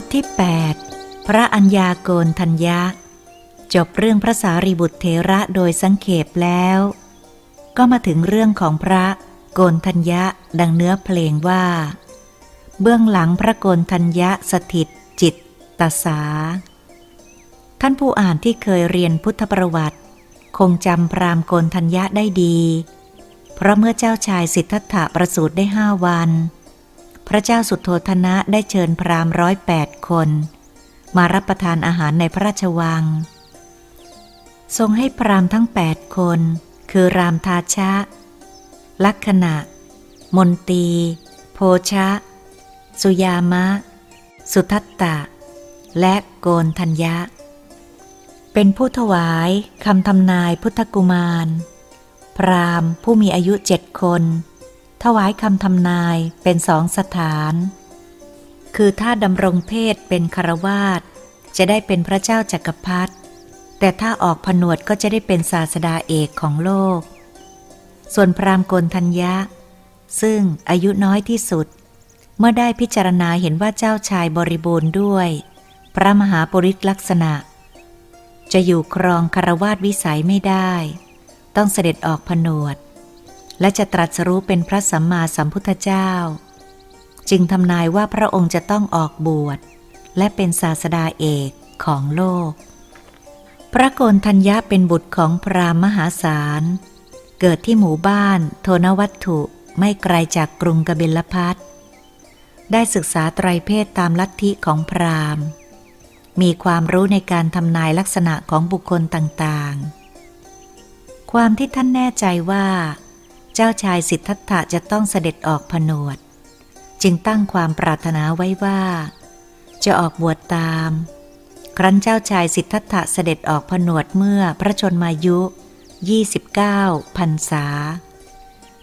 ทที่ 8 พระอัญญาโกนทัญญะ จบเรื่องพระสารีบุตรเถระโดยสังเขปแล้ว ก็มาถึงเรื่องของพระโกนทัญญะดังเนื้อเพลงว่า เบื้องหลังพระโกนทัญญะสถิตจิตตสา ท่านผู้อ่านที่เคยเรียนพุทธประวัติ คงจำพราหมณ์โกนทัญญะได้ดี เพราะเมื่อเจ้าชายสิทธัตถะประสูติได้ห้าวัน พระเจ้าสุโธธนะได้เชิญพราหมณ์ร้อยแปดคน มารับประทานอาหารในพระราชวัง ทรงให้พราหมณ์ทั้งแปดคน คือรามทาชะ ลักษณะ มนตี โพชะ สุยามะ สุทัตตะ และโกนทัญญะ เป็นผู้ถวายคำทำนายพุทธกุมาร พราหมณ์ผู้มีอายุเจ็ดคน ถวายคำทำนายเป็นสองสถาน คือถ้าดำรงเพศเป็นคารวาสจะได้เป็นพระเจ้าจักรพรรดิแต่ถ้าออกผนวดก็จะได้เป็นศาสดาเอกของโลก ส่วนพราหมณ์โกนทัญญะ ซึ่งอายุน้อยที่สุด เมื่อได้พิจารณาเห็นว่าเจ้าชายบริบูรณ์ด้วย พระมหาปริศลักษณะ จะอยู่ครองคารวาสวิสัยไม่ได้ ต้องเสด็จออกผนวด และจะตรัสรู้เป็นพระสัมมาสัมพุทธเจ้า จึงทำนายว่าพระองค์จะต้องออกบวช และเป็นศาสดาเอกของโลก พระโกนทัญญะเป็นบุตรของพรามมหาศาล เกิดที่หมู่บ้านโทนวัตถุไม่ไกลจากกรุงกบิลพัทได้ศึกษาไตรเพศตามลัทธิของพราหมณ์ มีความรู้ในการทำนายลักษณะของบุคคลต่างๆ ความที่ท่านแน่ใจว่า จ้าชายสิทธัตถะจะต้องเสด็จออกผนวด จึงตั้งความปรารถนาไว้ว่า จะออกบวชตาม ครั้นเจ้าชายสิทธัตถะเสด็จออกผนวดเมื่อพระชนมายุ 29พรรษา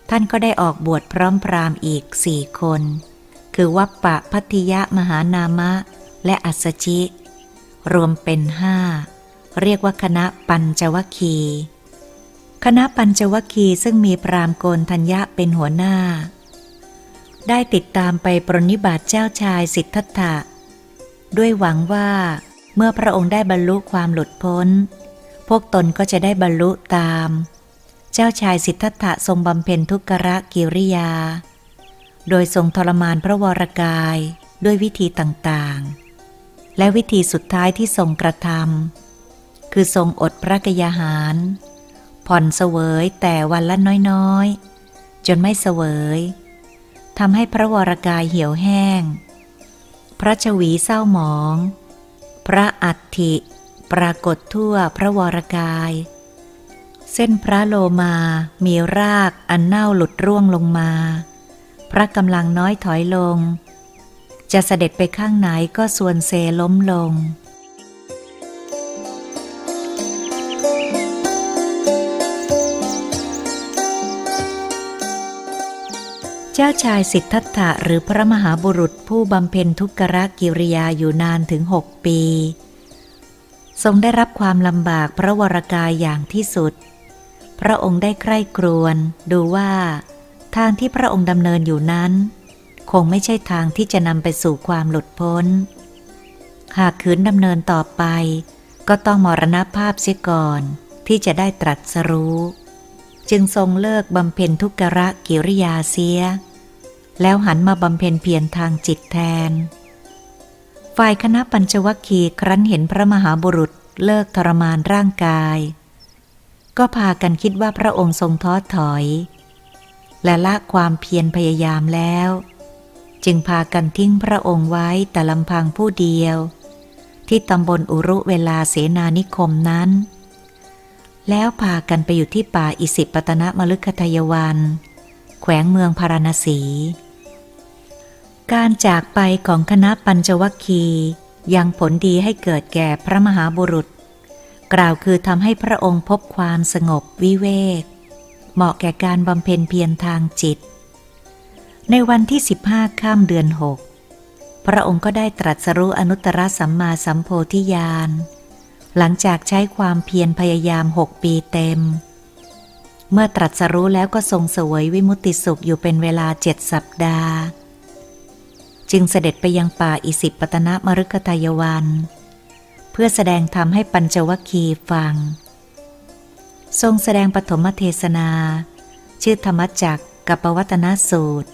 ท่านก็ได้ออกบวชพร้อมพรามอีกสี่คน คือวัปปะพัทธิยะมหานามะ และอัสสชิ รวมเป็นห้าเรียกว่าคณะปัญจวคีย์ คณะปัญจวคีซึ่งมีพรามโกนทัญญะเป็นหัวหน้า ได้ติดตามไปปรนนิบัติเจ้าชายสิทธัตถะ ด้วยหวังว่า เมื่อพระองค์ได้บรรลุความหลุดพ้น พวกตนก็จะได้บรรลุตาม เจ้าชายสิทธัตถะทรงบำเพ็ญทุกขะกิริยา โดยทรงทรมานพระวรกายด้วยวิธีต่างๆ และวิธีสุดท้ายที่ทรงกระทำคือทรงอดพระกยาหาร ผ่อนเสวยแต่วันละน้อยๆ จนไม่เสวยทำให้พระวรกายเหี่ยวแห้ง พระชวีเศร้าหมอง พระอัฐิปรากฏทั่วพระวรกาย เส้นพระโลมามีรากอันเน่าหลุดร่วงลงมา พระกำลังน้อยถอยลง จะเสด็จไปข้างไหนก็ส่วนเซล้มลง เจ้าชายสิทธัตถะหรือพระมหาบุรุษผู้บำเพ็ญทุกขกิริยาอยู่นานถึงหกปี ทรงได้รับความลำบากพระวรกายอย่างที่สุด พระองค์ได้ใคร่ครวญดูว่าทางที่พระองค์ดำเนินอยู่นั้น คงไม่ใช่ทางที่จะนำไปสู่ความหลุดพ้น หากขืนดำเนินต่อไป ก็ต้องมรณภาพเสียก่อน ที่จะได้ตรัสรู้ จึงทรงเลิกบำเพ็ญทุกขกิริยาเสีย แล้วหันมาบำเพ็ญเพียรทางจิตแทน ฝ่ายคณะปัญจวัคคีย์ครั้นเห็นพระมหาบุรุษเลิกทรมานร่างกาย ก็พากันคิดว่าพระองค์ทรงท้อถอย และละความเพียรพยายามแล้ว จึงพากันทิ้งพระองค์ไว้แต่ลำพังผู้เดียว ที่ตำบลอุรุเวลาเสนานิคมนั้น แล้วพากันไปอยู่ที่ป่าอิสิปตนมฤคทยวัน แขวงเมืองพาราณสี การจากไปของคณะปัญจวัคคียังผลดีให้เกิดแก่พระมหาบุรุษ กล่าวคือทำให้พระองค์พบความสงบวิเวก เหมาะแก่การบำเพ็ญเพียรทางจิต ในวันที่ 15 ข้ามเดือนหกพระองค์ก็ได้ตรัสรู้อนุตตรสัมมาสัมโพธิญาณ หลังจากใช้ความเพียรพยายามหกปีเต็ม เมื่อตรัสรู้แล้วก็ทรงเสวยวิมุตติสุขอยู่เป็นเวลาเจ็ดสัปดาห์ จึงเสด็จไปยังป่าอิสิปตนมฤคทายวัน เพื่อแสดงธรรมให้ปัญจวัคคีย์ฟัง ทรงแสดงปฐมเทศนา ชื่อธรรมจักกับปวัตนสูตร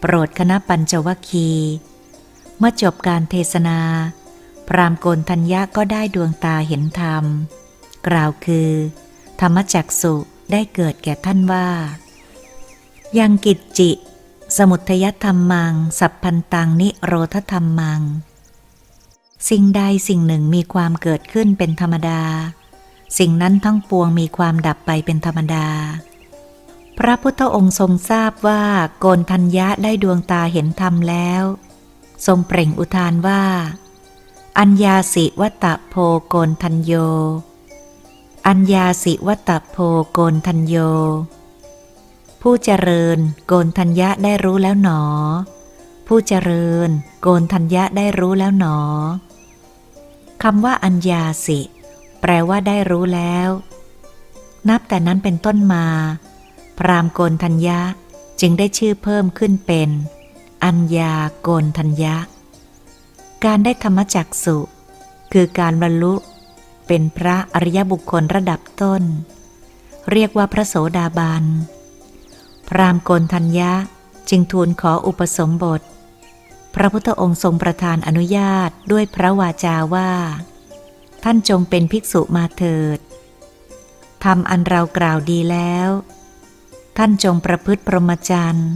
โปรดคณะปัญจวัคคีย์เมื่อจบการเทศนา พรามโกนทัญญะก็ได้ดวงตาเห็นธรรม กล่าวคือ ธรรมจักสุได้เกิดแก่ท่านว่า ยังกิจจิ สมุทยธรรมมัง สัพพันตังนิโรธธรรมมัง สิ่งใดสิ่งหนึ่งมีความเกิดขึ้นเป็นธรรมดา สิ่งนั้นทั้งปวงมีความดับไปเป็นธรรมดา พระพุทธองค์ทรงทราบว่าโกนทัญญะได้ดวงตาเห็นธรรมแล้ว ทรงเปล่งอุทานว่า อัญญาสิวัตโพโกนทัญโย อัญญาสิวัตโพโกนทัญโย ผู้เจริญโกนทัญญะได้รู้แล้วหนอ ผู้เจริญโกนทัญญะได้รู้แล้วหนอคำว่าอัญญาสิ แปลว่าได้รู้แล้ว นับแต่นั้นเป็นต้นมา พรามโกนทัญญะจึงได้ชื่อเพิ่มขึ้นเป็น อัญญาโกนทัญญะ การได้ธรรมจักสุ คือการบรรลุเป็นพระอริยบุคคลระดับต้น เรียกว่าพระโสดาบัน พรามโกนทัญญะจึงทูลขออุปสมบท พระพุทธองค์ทรงประทานอนุญาตด้วยพระวาจาว่า ท่านจงเป็นภิกษุมาเถิดทำอันเรากล่าวดีแล้ว ท่านจงประพฤติพรหมจรรย์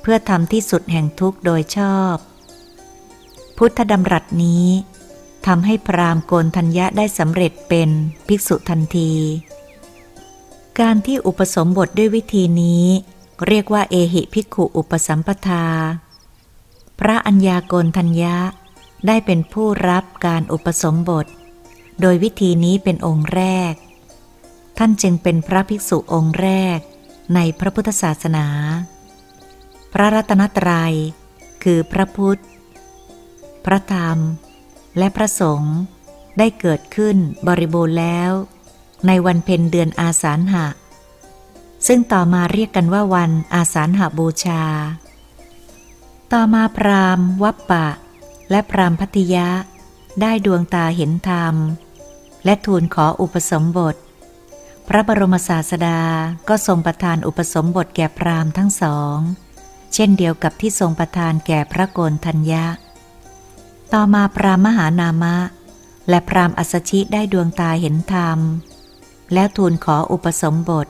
เพื่อทำที่สุดแห่งทุกข์โดยชอบ พุทธดำรัสนี้ทำให้พรามโกนทัญญะได้สำเร็จเป็นภิกษุทันที การที่อุปสมบทด้วยวิธีนี้ เรียกว่าเอหิภิกขุอุปสัมปทา พระัญญาโกนทัญญะได้เป็นผู้รับการอุปสมบท โดยวิธีนี้เป็นองค์แรก ท่านจึงเป็นพระภิกษุองค์แรกในพระพุทธศาสนา พระรัตนตรัย คือพระพุทธ พระธรรม และพระสงฆ์ได้เกิดขึ้นบริบูรณ์แล้ว ในวันเพ็ญเดือนอาสาฬหะ ซึ่งต่อมาเรียกกันว่าวันอาสาฬหาบูชา ต่อมาพรามวัปปะ และพรามพัทยะ ได้ดวงตาเห็นธรรม และทูลขออุปสมบท พระบรมศาสดาก็ทรงประทานอุปสมบทแก่พรามทั้งสอง เช่นเดียวกับที่ทรงประทานแก่พระโกนทัญญะ ต่อมาพรามมหานามะ และพรามอัสสชิได้ดวงตาเห็นธรรม แล้วทูลขออุปสมบท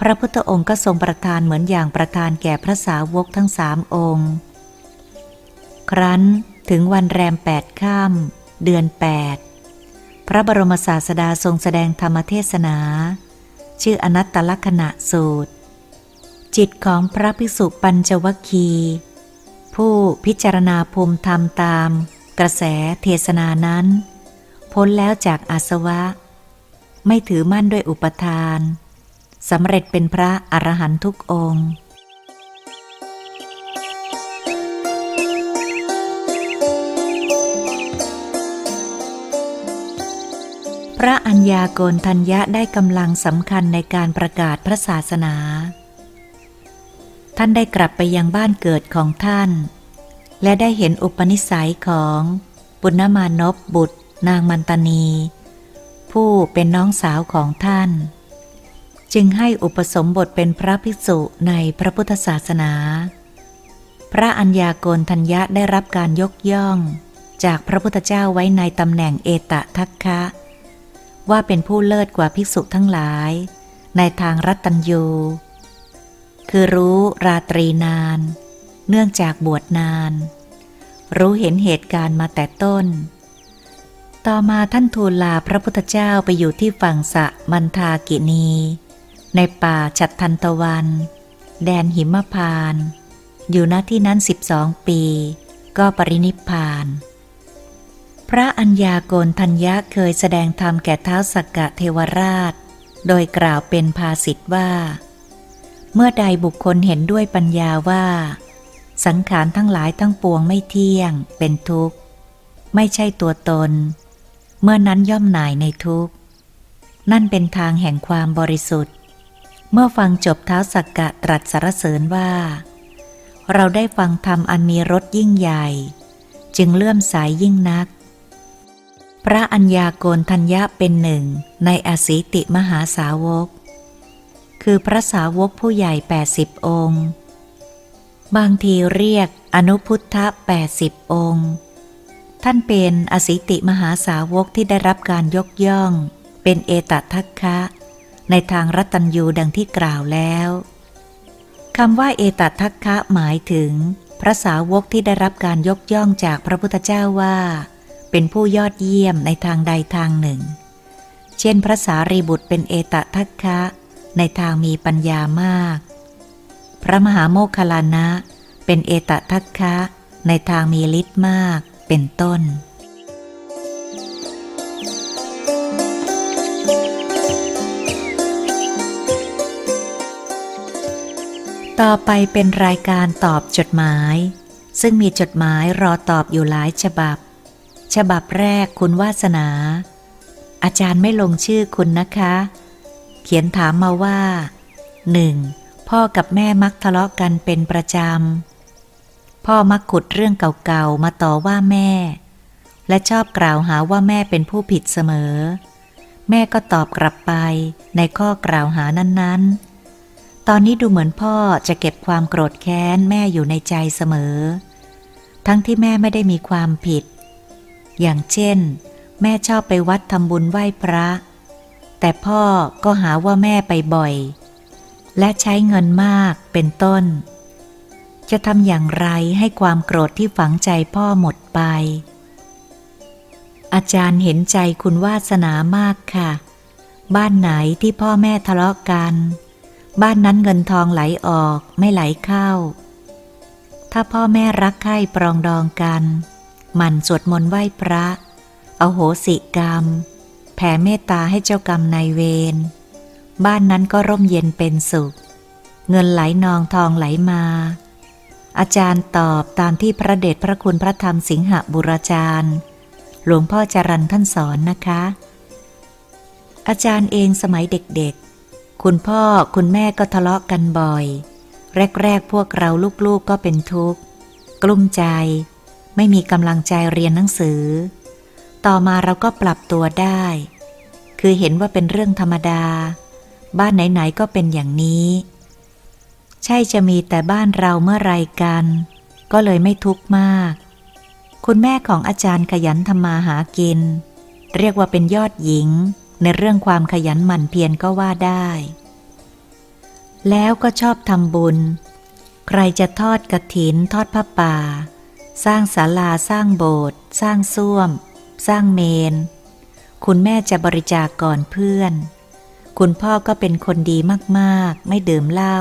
พระพุทธองค์ก็ทรงประทานเหมือนอย่างประทานแก่พระสาวกทั้งสามองค์ ครั้นถึงวันแรมแปดข้ามเดือนแปดพระบรมศาสดาทรงแสดงธรรมเทศนา ชื่ออนัตตลักษณะสูตร จิตของพระภิกษุปัญจวคี ผู้พิจารณาภูมิธรรมตามกระแสเทศนานั้น พ้นแล้วจากอาสวะ ไม่ถือมั่นด้วยอุปทาน สำเร็จเป็นพระอรหันตุกองค์พระอัญญาโกนทัญญะได้กำลังสำคัญในการประกาศพระศาสนา ท่านได้กลับไปยังบ้านเกิดของท่าน และได้เห็นอุปนิสัยของปุณณมานพบุตร นางมันตานี ผู้เป็นน้องสาวของท่าน จึงให้อุปสมบทเป็นพระภิกษุในพระพุทธศาสนา พระอัญญาโกนทัญญะได้รับการยกย่อง จากพระพุทธเจ้าไว้ในตำแหน่งเอตทัคคะ ว่าเป็นผู้เลิศกว่าภิกษุทั้งหลาย ในทางรัตตัญยู คือรู้ราตรีนาน เนื่องจากบวชนาน รู้เห็นเหตุการณ์มาแต่ต้นต่อมาท่านทูลลาพระพุทธเจ้าไปอยู่ที่ฝั่งสะมันทากินี ป่าฉัตรทันตะวัน แดนหิมพานต์อยู่ณที่นั้นสิบสองปี ก็ปรินิพาน พระอัญญาโกนทัญญะเคยแสดงธรรมแก่เท้าสักกะเทวราช โดยกล่าวเป็นภาษิตว่า เมื่อใดบุคคลเห็นด้วยปัญญาว่า สังขารทั้งหลายทั้งปวงไม่เที่ยง เป็นทุกข์ ไม่ใช่ตัวตน เมื่อนั้นย่อมหน่ายในทุกข์ นั่นเป็นทางแห่งความบริสุทธิ์ เมื่อฟังจบเท้าสักกะตรัสสรรเสริญว่า เราได้ฟังธรรมอันมีรสยิ่งใหญ่ จึงเลื่อมใสยยิ่งนัก พระอัญญาโกณทัญญะเป็นหนึ่งในอสิติมหาสาวก คือพระสาวกผู้ใหญ่ 80 องค์ บางทีเรียกอนุพุทธะ80 องค์ ท่านเป็นอสิติมหาสาวกที่ได้รับการยกย่อง เป็นเอตทัคคะ ในทางรัตัญยูดังที่กล่าวแล้วคำว่าเอตัทัคคะหมายถึง พระสาวกที่ได้รับการยกย่องจากพระพุทธเจ้าว่า เป็นผู้ยอดเยี่ยมในทางใดทางหนึ่ง เช่นพระสารีบุตรเป็นเอตทัคคะ ในทางมีปัญญามาก พระมหาโมคคลลานะ เป็นเอตทัคคะ ในทางมีฤทธิ์มาก เป็นต้น ต่อไปเป็นรายการตอบจดหมาย ซึ่งมีจดหมายรอตอบอยู่หลายฉบับ ฉบับแรกคุณวาสนา อาจารย์ไม่ลงชื่อคุณนะคะ เขียนถามมาว่า 1. พ่อกับแม่มักทะเลาะกันเป็นประจำ พ่อมักขุดเรื่องเก่าๆ มาต่อว่าแม่ และชอบกล่าวหาว่าแม่เป็นผู้ผิดเสมอ แม่ก็ตอบกลับไปในข้อกล่าวหานั้นๆ ตอนนี้ดูเหมือนพ่อจะเก็บความโกรธแค้นแม่อยู่ในใจเสมอ ทั้งที่แม่ไม่ได้มีความผิด อย่างเช่น แม่ชอบไปวัดทำบุญไหว้พระ แต่พ่อก็หาว่าแม่ไปบ่อย และใช้เงินมากเป็นต้น จะทำอย่างไรให้ความโกรธที่ฝังใจพ่อหมดไป อาจารย์เห็นใจคุณวาสนามากค่ะ บ้านไหนที่พ่อแม่ทะเลาะกัน บ้านนั้นเงินทองไหลออกไม่ไหลเข้า ถ้าพ่อแม่รักใคร่ปรองดองกันหมั่นสวดมนต์ไหว้พระ เอาโหสิกรรม แผ่เมตตาให้เจ้ากรรมนายเวร บ้านนั้นก็ร่มเย็นเป็นสุข เงินไหลนองทองไหลมา อาจารย์ตอบตามที่พระเดชพระคุณพระธรรมสิงหบุราจารย์ หลวงพ่อจรันท่านสอนนะคะ อาจารย์เองสมัยเด็กๆ คุณพ่อคุณแม่ก็ทะเลาะกันบ่อย แรกๆพวกเราลูกๆก็เป็นทุกข์ กลุ้มใจ ไม่มีกำลังใจเรียนหนังสือ ต่อมาเราก็ปรับตัวได้ คือเห็นว่าเป็นเรื่องธรรมดา บ้านไหนๆก็เป็นอย่างนี้ ใช่จะมีแต่บ้านเราเมื่อไรกัน ก็เลยไม่ทุกข์มาก คุณแม่ของอาจารย์ขยันทำมาหากิน เรียกว่าเป็นยอดหญิง ในเรื่องความขยันหมั่นเพียรก็ว่าได้ แล้วก็ชอบทำบุญ ใครจะทอดกระถิน ทอดผ้าป่า สร้างศาลาสร้างโบสถ์สร้างส้วม สร้างเมน คุณแม่จะบริจาคกก่อนเพื่อน คุณพ่อก็เป็นคนดีมากๆ ไม่ดื่มเหล้า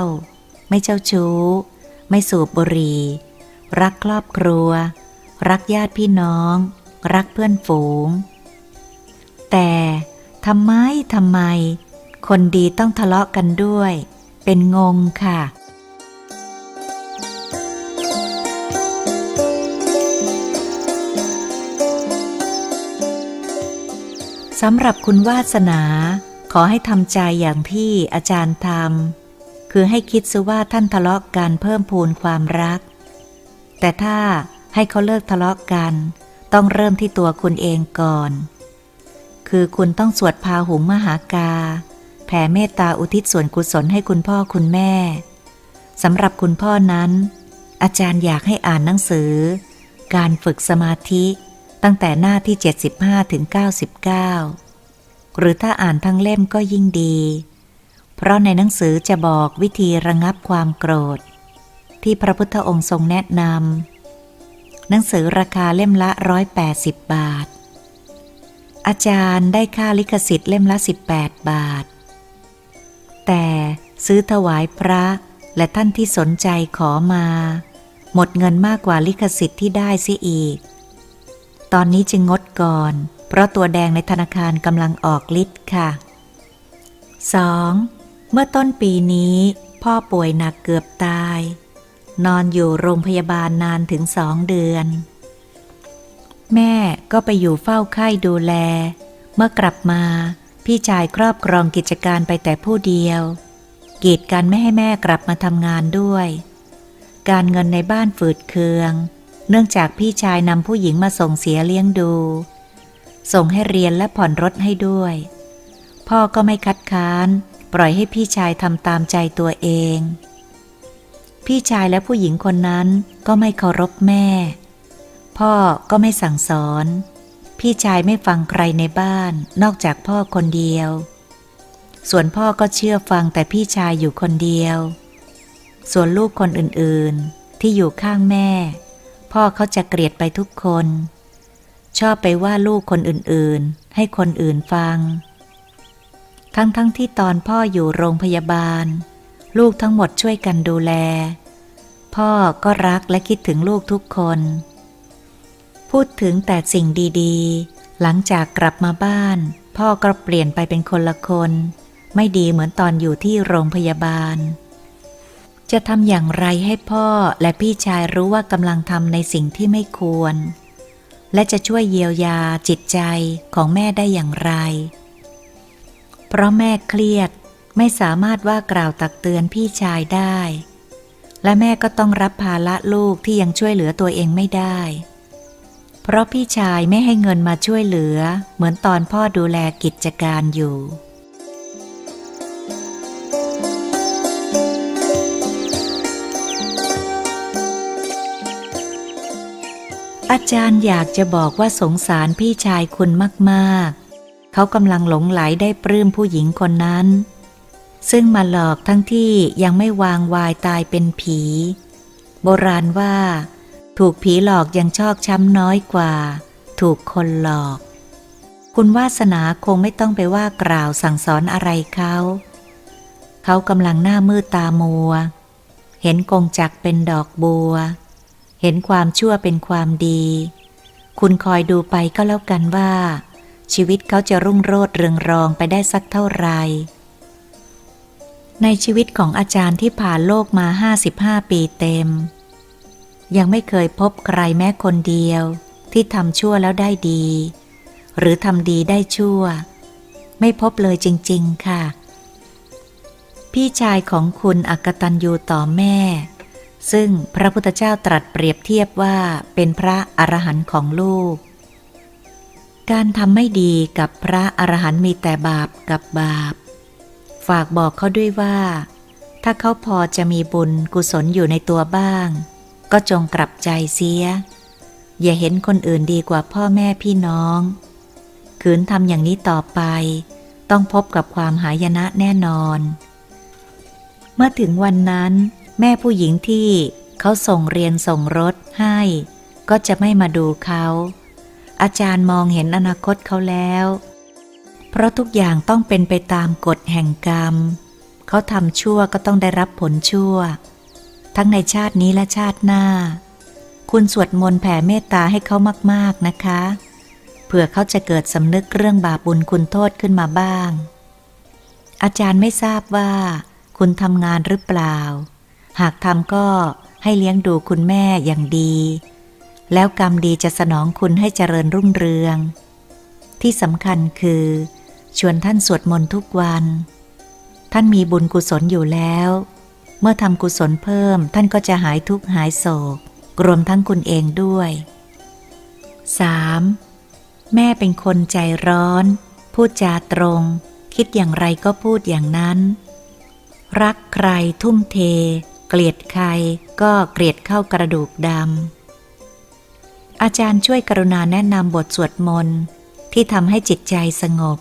ไม่เจ้าชู้ ไม่สูบบุหรี่ รักครอบครัว รักญาติพี่น้อง รักเพื่อนฝูง แต่ ทำไมทำไม คนดีต้องทะเลาะกันด้วย เป็นงงค่ะ สำหรับคุณวาสนา ขอให้ทำใจอย่างที่อาจารย์ทำคือให้คิดซะว่าท่านทะเลาะกันเพิ่มพูนความรัก แต่ถ้าให้เขาเลิกทะเลาะกัน ต้องเริ่มที่ตัวคุณเองก่อน คือคุณต้องสวดพาหุงมหากา แผ่เมตตาอุทิศส่วนกุศลให้คุณพ่อคุณแม่สำหรับคุณพ่อนั้น อาจารย์อยากให้อ่านหนังสือ การฝึกสมาธิตั้งแต่หน้าที่ 75 ถึง 99 หรือถ้าอ่านทั้งเล่มก็ยิ่งดี เพราะในหนังสือจะบอกวิธีระงับความโกรธ ที่พระพุทธองค์ทรงแนะนำหนังสือราคาเล่มละ 180 บาท อาจารย์ได้ค่าลิขสิทธิ์เล่มละ 18 บาท แต่ซื้อถวายพระและท่านที่สนใจขอมา หมดเงินมากกว่าลิขสิทธิ์ที่ได้เสียอีก ตอนนี้จึงงดก่อน เพราะตัวแดงในธนาคารกำลังออกฤทธิ์ค่ะ 2. เมื่อต้นปีนี้ พ่อป่วยหนักเกือบตาย นอนอยู่โรงพยาบาลนานถึงสองเดือน แม่ก็ไปอยู่เฝ้าไข้ดูแล เมื่อกลับมา พี่ชายครอบครองกิจการไปแต่ผู้เดียว กีดกันไม่ให้แม่กลับมาทำงานด้วย การเงินในบ้านฝืดเคือง เนื่องจากพี่ชายนำผู้หญิงมาส่งเสียเลี้ยงดู ส่งให้เรียนและผ่อนรถให้ด้วย พ่อก็ไม่คัดค้าน ปล่อยให้พี่ชายทำตามใจตัวเอง พี่ชายและผู้หญิงคนนั้นก็ไม่เคารพแม่ พ่อก็ไม่สั่งสอน พี่ชายไม่ฟังใครในบ้าน นอกจากพ่อคนเดียว ส่วนพ่อก็เชื่อฟังแต่พี่ชายอยู่คนเดียว ส่วนลูกคนอื่นๆ ที่อยู่ข้างแม่ พ่อเขาจะเกลียดไปทุกคน ชอบไปว่าลูกคนอื่นๆ ให้คนอื่นฟัง ทั้งๆทที่ตอนพ่ออยู่โรงพยาบาล ลูกทั้งหมดช่วยกันดูแล พ่อก็รักและคิดถึงลูกทุกคน พูดถึงแต่สิ่งดีๆ หลังจากกลับมาบ้าน พ่อก็เปลี่ยนไปเป็นคนละคน ไม่ดีเหมือนตอนอยู่ที่โรงพยาบาล จะทำอย่างไรให้พ่อและพี่ชายรู้ว่ากำลังทำในสิ่งที่ไม่ควร และจะช่วยเยียวยาจิตใจของแม่ได้อย่างไร เพราะแม่เครียดไม่สามารถว่ากล่าวตักเตือนพี่ชายได้ และแม่ก็ต้องรับภาระลูกที่ยังช่วยเหลือตัวเองไม่ได้ เพราะพี่ชายไม่ให้เงินมาช่วยเหลือ เหมือนตอนพ่อดูแลกิจการอยู่ อาจารย์อยากจะบอกว่าสงสารพี่ชายคุณมากๆ เขากำลังหลงไหลได้ปลื้มผู้หญิงคนนั้น ซึ่งมาหลอกทั้งที่ยังไม่วางวายตายเป็นผี โบราณว่า ถูกผีหลอกยังชอกช้ำน้อยกว่า ถูกคนหลอก คุณวาสนาคงไม่ต้องไปว่ากล่าวสั่งสอนอะไรเขา เขากำลังหน้ามืดตามัว เห็นกงจักเป็นดอกบัว เห็นความชั่วเป็นความดี คุณคอยดูไปก็แล้วกันว่า ชีวิตเขาจะรุ่งโรจน์เรืองรองไปได้สักเท่าไหร่ในชีวิตของอาจารย์ที่ผ่านโลกมา 55 ปีเต็ม ยังไม่เคยพบใครแม้คนเดียว ที่ทำชั่วแล้วได้ดี หรือทำดีได้ชั่ว ไม่พบเลยจริง ๆ ค่ะ พี่ชายของคุณอักตันยูต่อแม่ ซึ่งพระพุทธเจ้าตรัสเปรียบเทียบว่าเป็นพระอรหันต์ของลูก การทำไม่ดีกับพระอรหันต์มีแต่บาปกับบาป ฝากบอกเขาด้วยว่า ถ้าเขาพอจะมีบุญกุศลอยู่ในตัวบ้าง ก็จงกลับใจเสีย อย่าเห็นคนอื่นดีกว่าพ่อแม่พี่น้อง ขืนทำอย่างนี้ต่อไป ต้องพบกับความหายนะแน่นอน เมื่อถึงวันนั้น แม่ผู้หญิงที่เขาส่งเรียนส่งรถให้ ก็จะไม่มาดูเขา อาจารย์มองเห็นอนาคตเขาแล้ว เพราะทุกอย่างต้องเป็นไปตามกฎแห่งกรรม เขาทำชั่วก็ต้องได้รับผลชั่ว ทั้งในชาตินี้และชาติหน้า คุณสวดมนต์แผ่เมตตาให้เขามากๆนะคะ เผื่อเขาจะเกิดสำนึกเรื่องบาปบุญคุณโทษขึ้นมาบ้าง อาจารย์ไม่ทราบว่า คุณทำงานหรือเปล่า หากทำก็ให้เลี้ยงดูคุณแม่อย่างดี แล้วกรรมดีจะสนองคุณให้เจริญรุ่งเรือง ที่สำคัญคือ ชวนท่านสวดมนต์ทุกวัน ท่านมีบุญกุศลอยู่แล้ว เมื่อทำกุศลเพิ่มท่านก็จะหายทุกข์หายโศก รวมทั้งคุณเองด้วย 3. แม่เป็นคนใจร้อน พูดจาตรง คิดอย่างไรก็พูดอย่างนั้น รักใครทุ่มเท เกลียดใครก็เกลียดเข้ากระดูกดำ อาจารย์ช่วยกรุณาแนะนำบทสวดมนต์ที่ทำให้จิตใจสงบ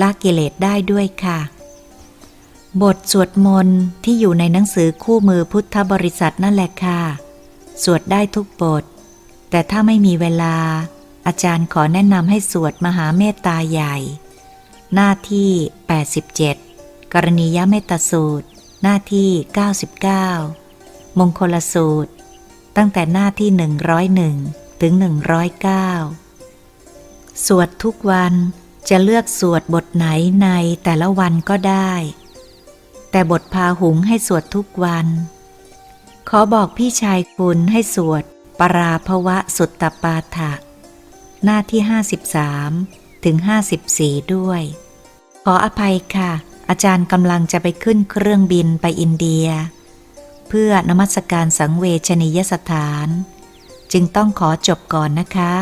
ละกิเลสได้ด้วยค่ะ บทสวดมนต์ที่อยู่ในหนังสือคู่มือพุทธบริษัทนั่นแหละค่ะ สวดได้ทุกบท แต่ถ้าไม่มีเวลา อาจารย์ขอแนะนำให้สวดมหาเมตตาใหญ่ หน้าที่ 87 กรณียเมตตาสูตร หน้าที่ 99 มงคลสูตร ตั้งแต่หน้าที่ 101 ถึง 109 สวดทุกวันจะเลือกสวดบทไหนในแต่ละวันก็ได้ แต่บทพาหุงให้สวดทุกวัน ขอบอกพี่ชายคุณให้สวด ปราภวะสุตตปาฐะหน้าที่ 53 ถึง 54 ด้วย ขออภัยค่ะ อาจารย์กำลังจะไปขึ้นเครื่องบินไปอินเดียเเพื่อนมัสการสังเวชนียสถาน จึงต้องขอจบก่อนนะคะ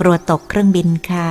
กลัวตกเครื่องบินค่ะ